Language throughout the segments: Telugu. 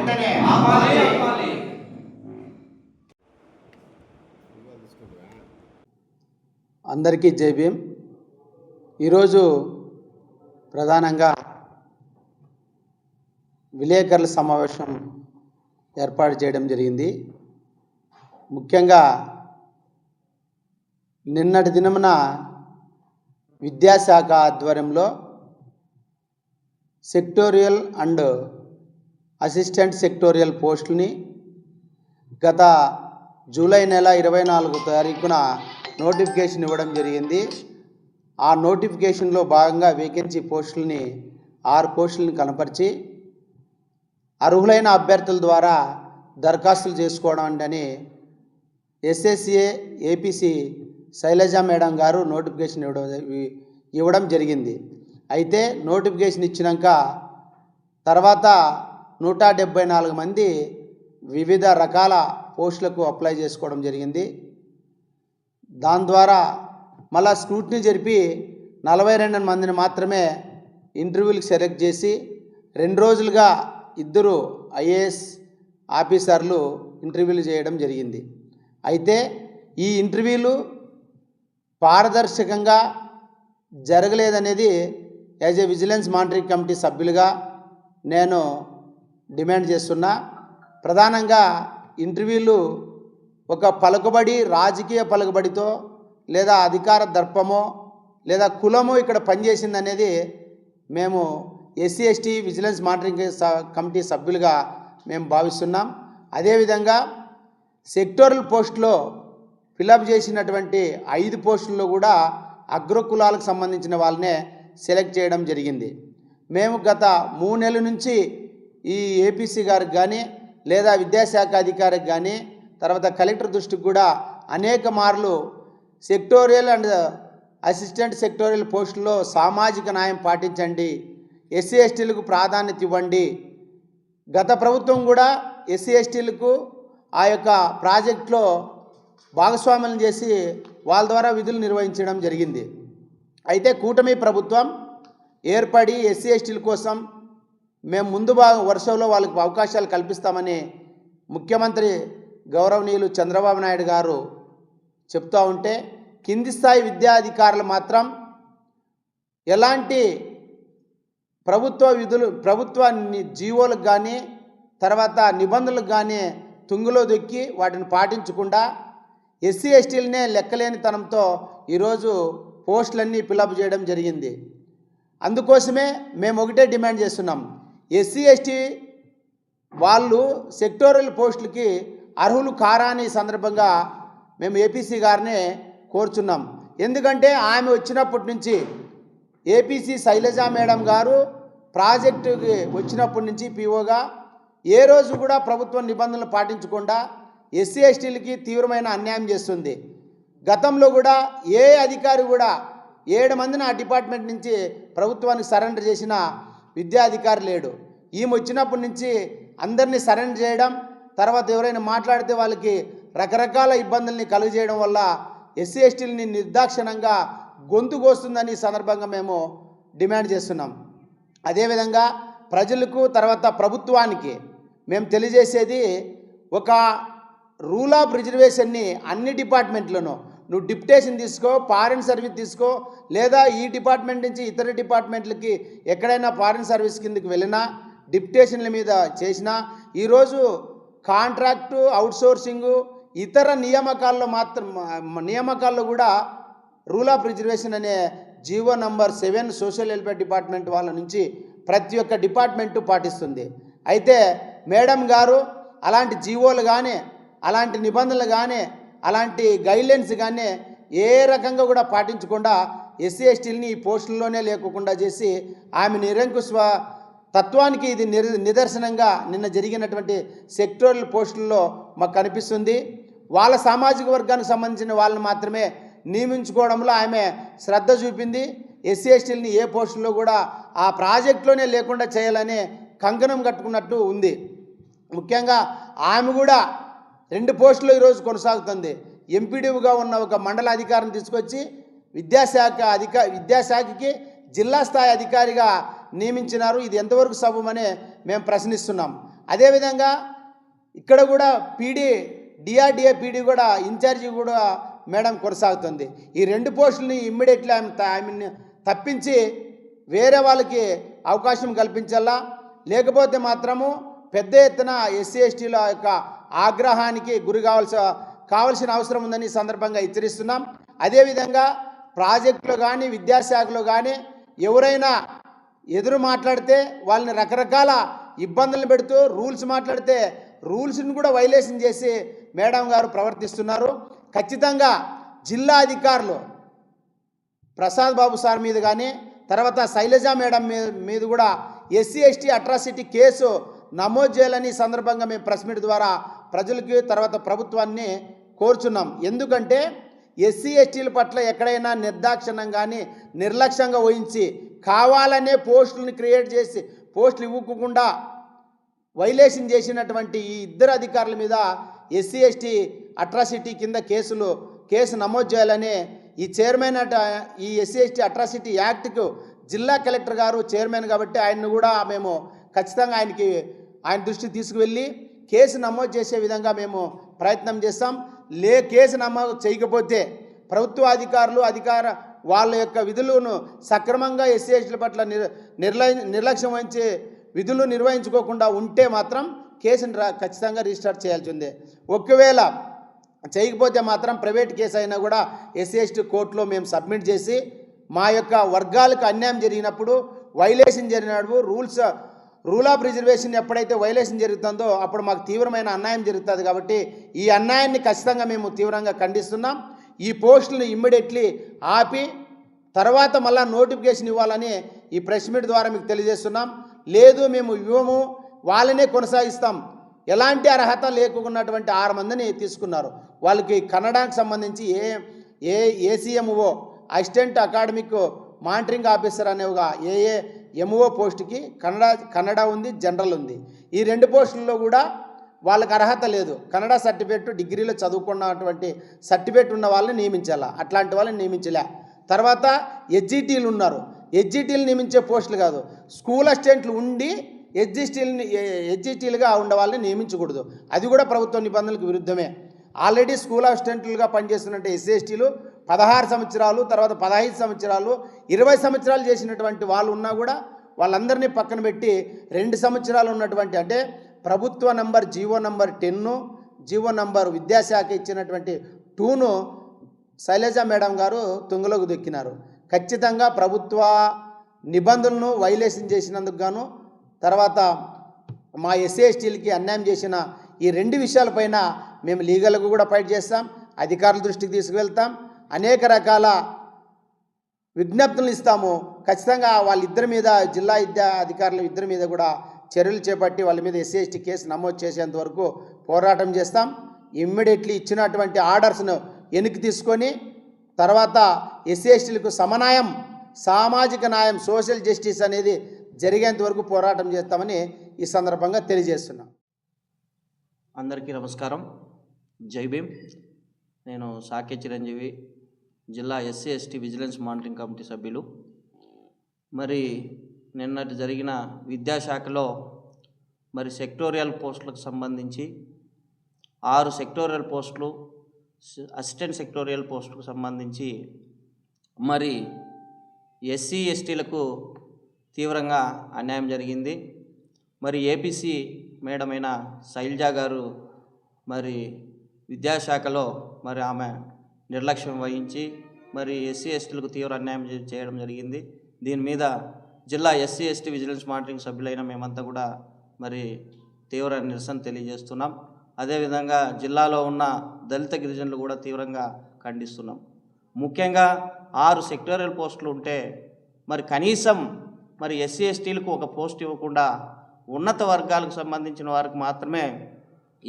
వెంటనే ఆపాలి. ఆపాలి. అందరికీ జై భీమ్. ఈరోజు ప్రధానంగా విలేకరుల సమావేశం ఏర్పాటు చేయడం జరిగింది. ముఖ్యంగా నిన్నటి దినమున విద్యాశాఖ ఆధ్వర్యంలో సెక్టోరియల్ అండ్ అసిస్టెంట్ సెక్టోరియల్ పోస్టుని గత జూలై నెల ఇరవై నాలుగు తారీఖున నోటిఫికేషన్ ఇవ్వడం జరిగింది. ఆ నోటిఫికేషన్లో భాగంగా వేకెన్సీ పోస్టులని ఆరు పోస్టులను కనపరిచి అర్హులైన అభ్యర్థుల ద్వారా దరఖాస్తులు చేసుకోవడం అని ఎస్ఎస్సిఏ ఏపీసీ శైలజ మేడం గారు నోటిఫికేషన్ ఇవ్వడం ఇవ్వడం జరిగింది. అయితే నోటిఫికేషన్ ఇచ్చినాక తర్వాత నూట డెబ్బై నాలుగు మంది వివిధ రకాల పోస్టులకు అప్లై చేసుకోవడం జరిగింది. దాని ద్వారా మళ్ళా స్క్రూట్నీ జరిపి నలభై రెండు మందిని మాత్రమే ఇంటర్వ్యూలకు సెలెక్ట్ చేసి రెండు రోజులుగా ఇద్దరు ఐఏఎస్ ఆఫీసర్లు ఇంటర్వ్యూలు చేయడం జరిగింది. అయితే ఈ ఇంటర్వ్యూలు పారదర్శకంగా జరగలేదనేది as a vigilance monitoring committee సభ్యులుగా నేను డిమాండ్ చేస్తున్నా. ప్రధానంగా ఇంటర్వ్యూలు ఒక పలుకుబడి రాజకీయ పలుకుబడితో లేదా అధికార దర్పమో లేదా కులమో ఇక్కడ పనిచేసింది అనేది మేము ఎస్సీ ఎస్టీ విజిలెన్స్ మానిటరింగ్ స- కమిటీ సభ్యులుగా మేము భావిస్తున్నాం. అదేవిధంగా సెక్టోరల్ పోస్టులో ఫిలప్ చేసినటువంటి ఐదు పోస్టుల్లో కూడా అగ్రకులాలకు సంబంధించిన వాళ్ళనే సెలెక్ట్ చేయడం జరిగింది. మేము గత మూడు నెలల నుంచి ఈ ఏపీసీ గారికి కానీ లేదా విద్యాశాఖ అధికారికి కానీ తర్వాత కలెక్టర్ దృష్టికి కూడా అనేక మార్లు సెక్టోరియల్ అండ్ అసిస్టెంట్ సెక్టోరియల్ పోస్టుల్లో సామాజిక న్యాయం పాటించండి. ఎస్సీ ఎస్టీలకు ప్రాధాన్యత ఇవ్వండి. గత ప్రభుత్వం కూడా ఎస్సీ ఎస్టీలకు ఆ యొక్క ప్రాజెక్టులో భాగస్వామ్యం చేసి వాళ్ళ ద్వారా విధులు నిర్వహించడం జరిగింది. అయితే కూటమి ప్రభుత్వం ఏర్పడి ఎస్సీ ఎస్టీల కోసం మేము ముందు భాగం వర్షంలో వాళ్ళకి అవకాశాలు కల్పిస్తామని ముఖ్యమంత్రి గౌరవనీయులు చంద్రబాబు నాయుడు గారు చెప్తూ ఉంటే కింది స్థాయి విద్యాధికారులు మాత్రం ఎలాంటి ప్రభుత్వ విధులు ప్రభుత్వ జీవోలకు కానీ తర్వాత నిబంధనలకు కానీ తుంగులో దొక్కి వాటిని పాటించకుండా ఎస్సీ ఎస్టీలనే లెక్కలేనితనంతో ఈరోజు పోస్టులన్నీ ఫిలప్ చేయడం జరిగింది. అందుకోసమే మేము ఒకటే డిమాండ్ చేస్తున్నాం. ఎస్సీ ఎస్టీ వాళ్ళు సెక్టోరల్ పోస్టులకి అర్హులు కారాని సందర్భంగా మేము ఏపీసీ గారిని కోరుచున్నాం. ఎందుకంటే ఆమె వచ్చినప్పటి నుంచి ఏపీసీ శైలజ మేడం గారు ప్రాజెక్టుకి వచ్చినప్పటి నుంచి పీఓగా ఏ రోజు కూడా ప్రభుత్వ నిబంధనలు పాటించకుండా ఎస్సీ ఎస్టీలకి తీవ్రమైన అన్యాయం చేస్తుంది. గతంలో కూడా ఏ అధికారి కూడా ఏడు మందిని ఆ డిపార్ట్మెంట్ నుంచి ప్రభుత్వానికి సరెండర్ చేసిన విద్యాధికారి లేడు. ఈమె వచ్చినప్పటి నుంచి అందరినీ సరెండర్ చేయడం తర్వాత ఎవరైనా మాట్లాడితే వాళ్ళకి రకరకాల ఇబ్బందుల్ని కలుగజేయడం వల్ల ఎస్సీ ఎస్టీలని నిర్దాక్షిణంగా గొంతు కోస్తుందని ఈ సందర్భంగా మేము డిమాండ్ చేస్తున్నాం. అదేవిధంగా ప్రజలకు తర్వాత ప్రభుత్వానికి మేము తెలియజేసేది ఒక రూల్ ఆఫ్ రిజర్వేషన్ని అన్ని డిపార్ట్మెంట్లను నువ్వు డిప్టేషన్ తీసుకో ఫారిన్ సర్వీస్ తీసుకో లేదా ఈ డిపార్ట్మెంట్ నుంచి ఇతర డిపార్ట్మెంట్లకి ఎక్కడైనా ఫారిన్ సర్వీస్ కిందకి వెళ్ళినా డిప్టేషన్ల మీద చేసినా ఈరోజు కాంట్రాక్టు అవుట్సోర్సింగు ఇతర నియామకాల్లో మాత్రం నియామకాల్లో కూడా రూల్ ఆఫ్ రిజర్వేషన్ అనే GO number seven social welfare department వాళ్ళ నుంచి ప్రతి ఒక్క డిపార్ట్మెంటు పాటిస్తుంది. అయితే మేడం గారు అలాంటి జీవోలు కానీ అలాంటి నిబంధనలు కానీ అలాంటి గైడ్లైన్స్ కానీ ఏ రకంగా కూడా పాటించకుండా ఎస్సీ ఎస్టీలని ఈ పోస్టుల్లోనే లేకుండా చేసి ఆమె నిరంకుశ తత్వానికి ఇది నిర్ నిదర్శనంగా నిన్న జరిగినటువంటి సెక్టోరల్ పోస్టుల్లో మాకు కనిపిస్తుంది. వాళ్ళ సామాజిక వర్గానికి సంబంధించిన వాళ్ళని మాత్రమే నియమించుకోవడంలో ఆమె శ్రద్ధ చూపింది. ఎస్సీ ఎస్టీలని ఏ పోస్టుల్లో కూడా ఆ ప్రాజెక్టులోనే లేకుండా చేయాలని కంకణం కట్టుకున్నట్టు ఉంది. ముఖ్యంగా ఆమె కూడా రెండు పోస్టులు ఈరోజు కొనసాగుతుంది. ఎంపీడీగా ఉన్న ఒక మండల అధికారిని తీసుకొచ్చి విద్యాశాఖ అధికా విద్యాశాఖకి జిల్లా స్థాయి అధికారిగా నియమించినారు. ఇది ఎంతవరకు సభమని మేము ప్రశ్నిస్తున్నాం. అదేవిధంగా ఇక్కడ కూడా పీడీ డిఆర్డిఏ పీడీ కూడా ఇన్ఛార్జి కూడా మేడం కొనసాగుతుంది. ఈ రెండు పోస్టులని ఇమ్మీడియట్లీ ఆమె త- తప్పించి వేరే వాళ్ళకి అవకాశం కల్పించాలా? లేకపోతే మాత్రము పెద్ద ఎత్తున ఎస్సీ ఎస్టీల యొక్క ఆగ్రహానికి గురి కావాల్సి కావాల్సిన అవసరం ఉందని ఈ సందర్భంగా హెచ్చరిస్తున్నాం. అదేవిధంగా ప్రాజెక్టులో కానీ విద్యాశాఖలో కానీ ఎవరైనా ఎదురు మాట్లాడితే వాళ్ళని రకరకాల ఇబ్బందులు పెడుతూ రూల్స్ మాట్లాడితే రూల్స్ని కూడా వైలేషన్ చేసి మేడం గారు ప్రవర్తిస్తున్నారు. ఖచ్చితంగా జిల్లా అధికారులు ప్రసాద్ బాబు సార్ మీద కానీ తర్వాత శైలజ మేడం మీద మీద కూడా ఎస్సీ ఎస్టీ అట్రాసిటీ కేసు నమోదు చేయాలని సందర్భంగా మేము ప్రెస్ మీట్ ద్వారా ప్రజలకి తర్వాత ప్రభుత్వాన్ని కోరుచున్నాం. ఎందుకంటే ఎస్సీ ఎస్టీల పట్ల ఎక్కడైనా నిర్దాక్షిణ్యం కానీ నిర్లక్ష్యంగా వహించి కావాలనే పోస్టులను క్రియేట్ చేసి పోస్టులు ఇవ్వకుండా వైలేషన్ చేసినటువంటి ఈ ఇద్దరు అధికారుల మీద ఎస్సీ ఎస్టీ అట్రాసిటీ కింద కేసులు కేసు నమోదు చేయాలని ఈ చైర్మన్ అట ఈ ఎస్సీ ఎస్టీ అట్రాసిటీ యాక్ట్కు జిల్లా కలెక్టర్ గారు చైర్మన్ కాబట్టి ఆయన్ని కూడా మేము ఖచ్చితంగా ఆయనకి ఆయన దృష్టికి తీసుకువెళ్ళి కేసు నమోదు చేసే విధంగా మేము ప్రయత్నం చేస్తాం. లే కేసు నమోదు చేయకపోతే ప్రభుత్వ అధికారులు అధికార వాళ్ళ యొక్క విధులను సక్రమంగా ఎస్సీఎస్టీల పట్ల నిర్ నిర్లయ నిర్లక్ష్యం వహించి విధులు నిర్వహించుకోకుండా ఉంటే మాత్రం కేసును ఖచ్చితంగా రిజిస్టర్ చేయాల్సిందే ఒకవేళ చేయకపోతే మాత్రం ప్రైవేట్ కేసు అయినా కూడా ఎస్సీఎస్టీ కోర్టులో మేము సబ్మిట్ చేసి మా యొక్క వర్గాలకు అన్యాయం జరిగినప్పుడు వైలేషన్ జరిగినప్పుడు రూల్స్ రూల్ ఆఫ్ రిజర్వేషన్ ఎప్పుడైతే వైలేషన్ జరుగుతుందో అప్పుడు మాకు తీవ్రమైన అన్యాయం జరుగుతుంది కాబట్టి ఈ అన్యాయాన్ని ఖచ్చితంగా మేము తీవ్రంగా ఖండిస్తున్నాం. ఈ పోస్టులను ఇమ్మీడియట్లీ ఆపి తర్వాత మళ్ళా నోటిఫికేషన్ ఇవ్వాలని ఈ ప్రెస్ మీట్ ద్వారా మీకు తెలియజేస్తున్నాం. లేదు మేము ఇవ్వము వాళ్ళనే కొనసాగిస్తాం. ఎలాంటి అర్హత లేకున్నటువంటి ఆరు మందిని తీసుకున్నారు. వాళ్ళకి కన్నడకు సంబంధించి A A ACMO assistant academic monitoring officer అనే ఒక ఏఏ ఎంఓ పోస్ట్కి కన్నడ కన్నడ ఉంది జనరల్ ఉంది. ఈ రెండు పోస్టుల్లో కూడా వాళ్ళకి అర్హత లేదు. కన్నడ సర్టిఫికేట్ డిగ్రీలో చదువుకున్నటువంటి సర్టిఫికేట్ ఉన్న వాళ్ళని నియమించాలా. అట్లాంటి వాళ్ళని నియమించలే. తర్వాత హెచ్జిటీలు ఉన్నారు. హెచ్జిటీలు నియమించే పోస్టులు కాదు. స్కూల్ అసిస్టెంట్లు ఉండి హెచ్జిటీలు హెచ్జిటీలుగా ఉండే వాళ్ళని నియమించకూడదు. అది కూడా ప్రభుత్వ నిబంధనలకు విరుద్ధమే. ఆల్రెడీ స్కూల్ అసిస్టెంట్లుగా పనిచేస్తున్నట్టు ఎస్సీ ఎస్టీలు పదహారు సంవత్సరాలు తర్వాత పదహైదు సంవత్సరాలు ఇరవై సంవత్సరాలు చేసినటువంటి వాళ్ళు ఉన్నా కూడా వాళ్ళందరినీ పక్కన పెట్టి రెండు సంవత్సరాలు ఉన్నటువంటి అంటే ప్రభుత్వ number GO number ten GO number విద్యాశాఖ ఇచ్చినటువంటి టూను శైలజ మేడం గారు తుంగలోకి దొక్కినారు. ఖచ్చితంగా ప్రభుత్వ నిబంధనలను వైలేషన్ చేసినందుకు గాను తర్వాత మా ఎస్సీ ఎస్టీలకి అన్యాయం చేసిన ఈ రెండు విషయాలపైన మేము లీగల్గా కూడా ఫైట్ చేస్తాం అధికారుల దృష్టికి తీసుకువెళ్తాం. అనేక రకాల విజ్ఞప్తులు ఇస్తాము. ఖచ్చితంగా వాళ్ళిద్దరి మీద జిల్లా విద్యా అధికారుల ఇద్దరి మీద కూడా చర్యలు చేపట్టి వాళ్ళ మీద ఎస్సీ ఎస్టీ కేసు నమోదు చేసేంత వరకు పోరాటం చేస్తాం. ఇమ్మీడియట్లీ ఇచ్చినటువంటి ఆర్డర్స్ను వెనక్కి తీసుకొని తర్వాత ఎస్సీ ఎస్టీలకు సమన్యాయం సామాజిక న్యాయం సోషల్ జస్టిస్ అనేది జరిగేంత వరకు పోరాటం చేస్తామని ఈ సందర్భంగా తెలియజేస్తున్నాం. అందరికీ నమస్కారం. జై భీమ్. నేను సాకే చిరంజీవి జిల్లా SC ST vigilance monitoring committee సభ్యులు. మరి నిన్నటి జరిగిన విద్యాశాఖలో మరి సెక్టోరియల్ పోస్టులకు సంబంధించి ఆరు సెక్టోరియల్ పోస్టులు అసిస్టెంట్ సెక్టోరియల్ పోస్టులకు సంబంధించి మరి ఎస్సీ ఎస్టీలకు తీవ్రంగా అన్యాయం జరిగింది. మరి ఏపీసీ మేడమైన శైలజ గారు మరి విద్యాశాఖలో మరి ఆమె నిర్లక్ష్యం వహించి మరి ఎస్సీ ఎస్టీలకు తీవ్ర అన్యాయం చేయడం జరిగింది. దీని మీద జిల్లా ఎస్సీ ఎస్టీ విజిలెన్స్ మానిటరింగ్ సభ్యులైన మేమంతా కూడా మరి తీవ్ర నిరసన తెలియజేస్తున్నాం. అదేవిధంగా జిల్లాలో ఉన్న దళిత గిరిజనులు కూడా తీవ్రంగా ఖండిస్తున్నాం. ముఖ్యంగా ఆరు సెక్టోరియల్ పోస్టులు ఉంటే మరి కనీసం మరి ఎస్సీ ఎస్టీలకు ఒక పోస్ట్ ఇవ్వకుండా ఉన్నత వర్గాలకు సంబంధించిన వారికి మాత్రమే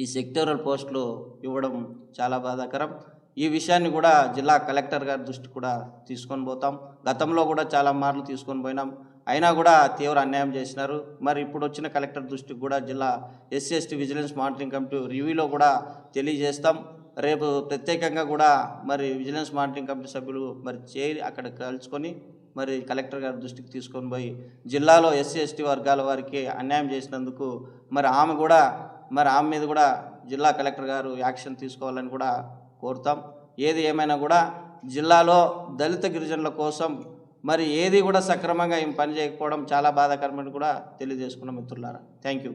ఈ సెక్టోరల్ పోస్టులు ఇవ్వడం చాలా బాధాకరం. ఈ విషయాన్ని కూడా జిల్లా కలెక్టర్ గారి దృష్టి కూడా తీసుకొని పోతాం. గతంలో కూడా చాలా మార్లు తీసుకొని పోయినాం. అయినా కూడా తీవ్ర అన్యాయం చేసినారు. మరి ఇప్పుడు వచ్చిన కలెక్టర్ దృష్టికి కూడా జిల్లా SC ST vigilance monitoring committee రివ్యూలో కూడా తెలియజేస్తాం. రేపు ప్రత్యేకంగా కూడా మరి విజిలెన్స్ మానిటరింగ్ కమిటీ సభ్యులు మరి చేరి అక్కడ కలుసుకొని మరి కలెక్టర్ గారి దృష్టికి తీసుకొని పోయి జిల్లాలో ఎస్సీ ఎస్టీ వర్గాల వారికి అన్యాయం చేసినందుకు మరి ఆమె కూడా మరి ఆమె మీద కూడా జిల్లా కలెక్టర్ గారు యాక్షన్ తీసుకోవాలని కూడా కోరుతాం. ఏది ఏమైనా కూడా జిల్లాలో దళిత గిరిజనుల కోసం మరి ఏది కూడా సక్రమంగా ఏం పని చేయకపోవడం చాలా బాధాకరమని కూడా తెలియజేసుకున్న మిత్రులారా. Thank you